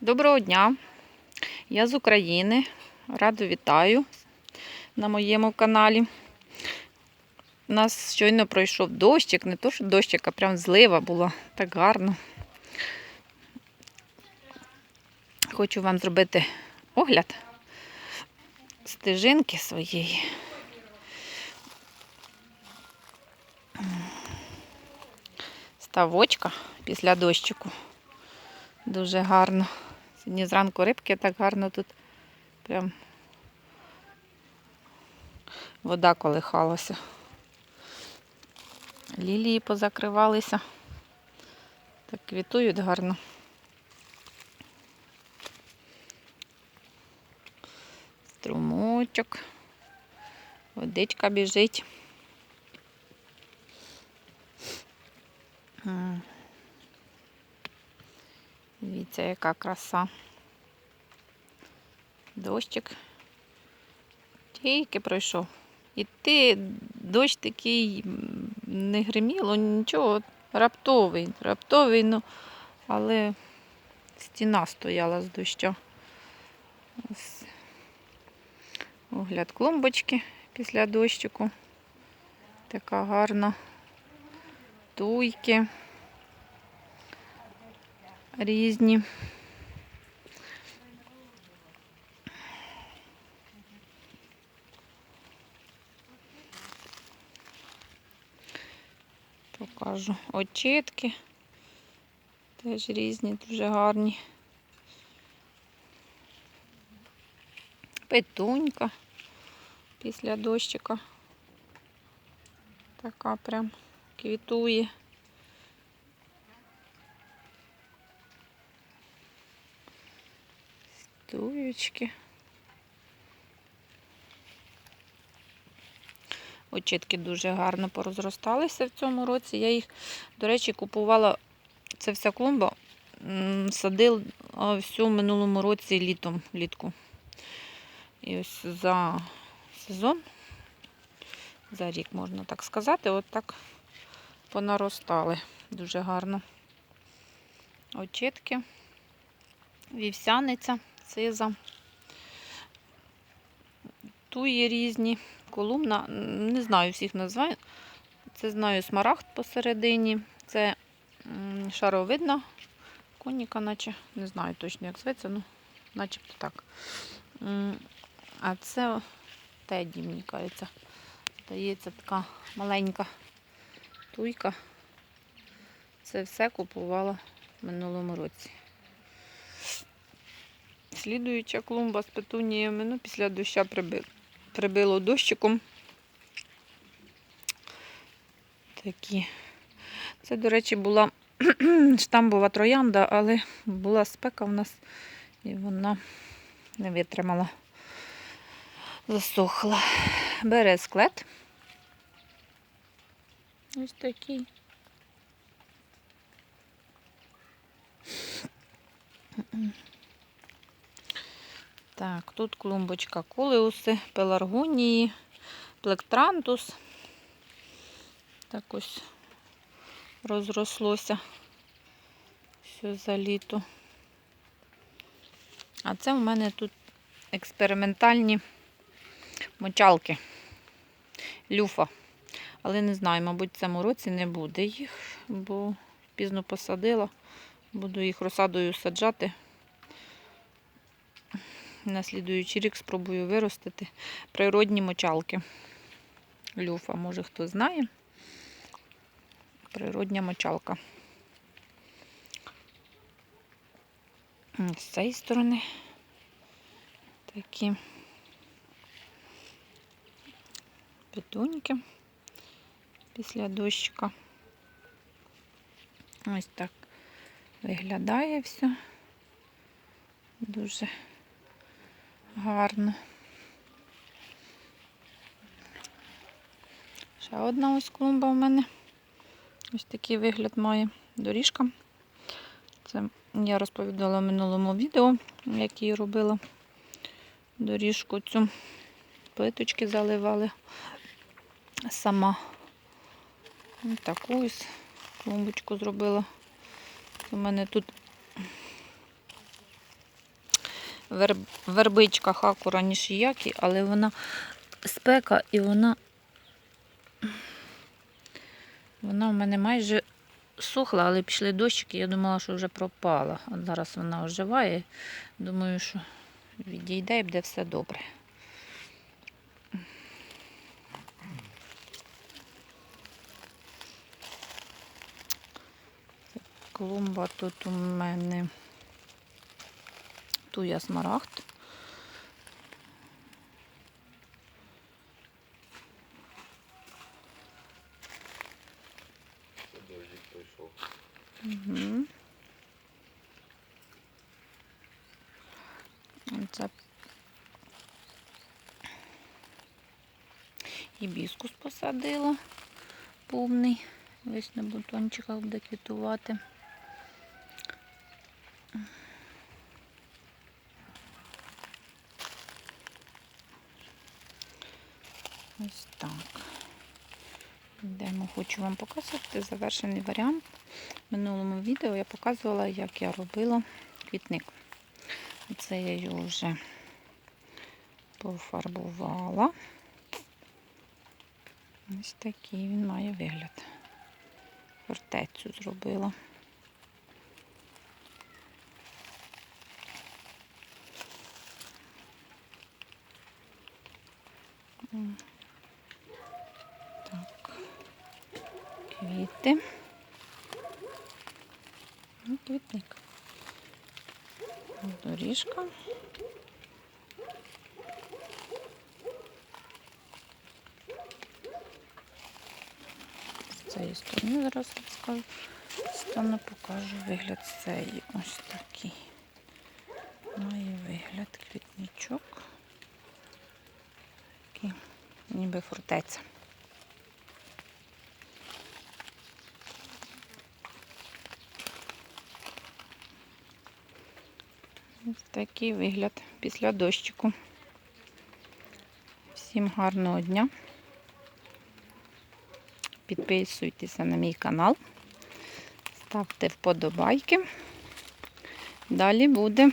Доброго дня! Я з України. Радо вітаю на моєму каналі. У нас щойно пройшов дощик, не то, що дощик, а прям злива була так гарно. Хочу вам зробити огляд стежинки своєї. Ставочка після дощику. Дуже гарно. Сьогодні зранку рибки так гарно тут прям вода колихалася. Лілії позакривалися. Так квітують гарно. Струмочок. Водичка біжить. Дивіться, яка краса. Дощик тільки пройшов. І ти дощ такий не гриміло, нічого, раптовий, раптовий, ну, але стіна стояла з дощу. Огляд клумбочки після дощику. Така гарна. Туйки різні. Покажу очітки. Теж різні, дуже гарні. Петунька після дощика. Така прям квітує. Туючки. Очітки дуже гарно порозросталися в цьому році. Я їх, до речі, купувала, це вся клумба, м, садив а, всю минулому році літом, влітку. І ось за сезон, за рік, можна так сказати, от так понаростали дуже гарно. Очітки, вівсяниця, сиза. Туї різні, колумна, не знаю всіх називаю. Це знаю смарагд посередині, це шаровидна коніка, наче, не знаю точно, як зветься, ну, начебто так. А це теді, мені кажеться. Здається, така маленька туйка. Це все купувала в минулому році. Слідуюча клумба з петуніями, ну, після доща приби- прибило дощиком. Такі. Це, до речі, була штамбова троянда, але була спека в нас і вона не витримала. Засохла. Бересклет. Ось такий. Так, тут клумбочка колеуси, пеларгонії, плектрантус. Так ось розрослося все за літо. А це в мене тут експериментальні мочалки. Люфа. Але не знаю, мабуть, в цьому році не буде їх, бо пізно посадила. Буду їх розсадою саджати. На слідуючий рік спробую виростити природні мочалки. Люфа, може хто знає. Природня мочалка. З цієї сторони такі петуньки після дощика. Ось так виглядає все. Дуже гарно. Ще одна ось клумба в мене. Ось такий вигляд має доріжка. Це я розповідала в минулому відео, як її робила доріжку цю. Плиточки заливали сама. Ось таку ось клумбочку зробила. У мене тут вербичка хакура нішіякі, але вона спека і вона. Вона в мене майже сохла, але пішли дощики, я думала, що вже пропала. От зараз вона оживає. Думаю, що відійде і буде все добре. Клумба тут у мене туя смарагд. Дождик прийшов. Угу. Це гібіскус посадила повний. Весь на бутончиках буде квітувати. Ось так. Хочу вам показати завершений варіант. В минулому відео я показувала, як я робила квітник. Це я його вже пофарбувала. Ось такий він має вигляд. Фортецю зробила. М. Квіти. Ну, квітник. Доріжка. З цієї сторони зараз розкажу. Стану покажу вигляд з цієї. Ось такий. Має вигляд квітничок. Такий, ніби фортеця. Ось такий вигляд після дощику. Всім гарного дня. Підписуйтеся на мій канал, ставте вподобайки. Далі буде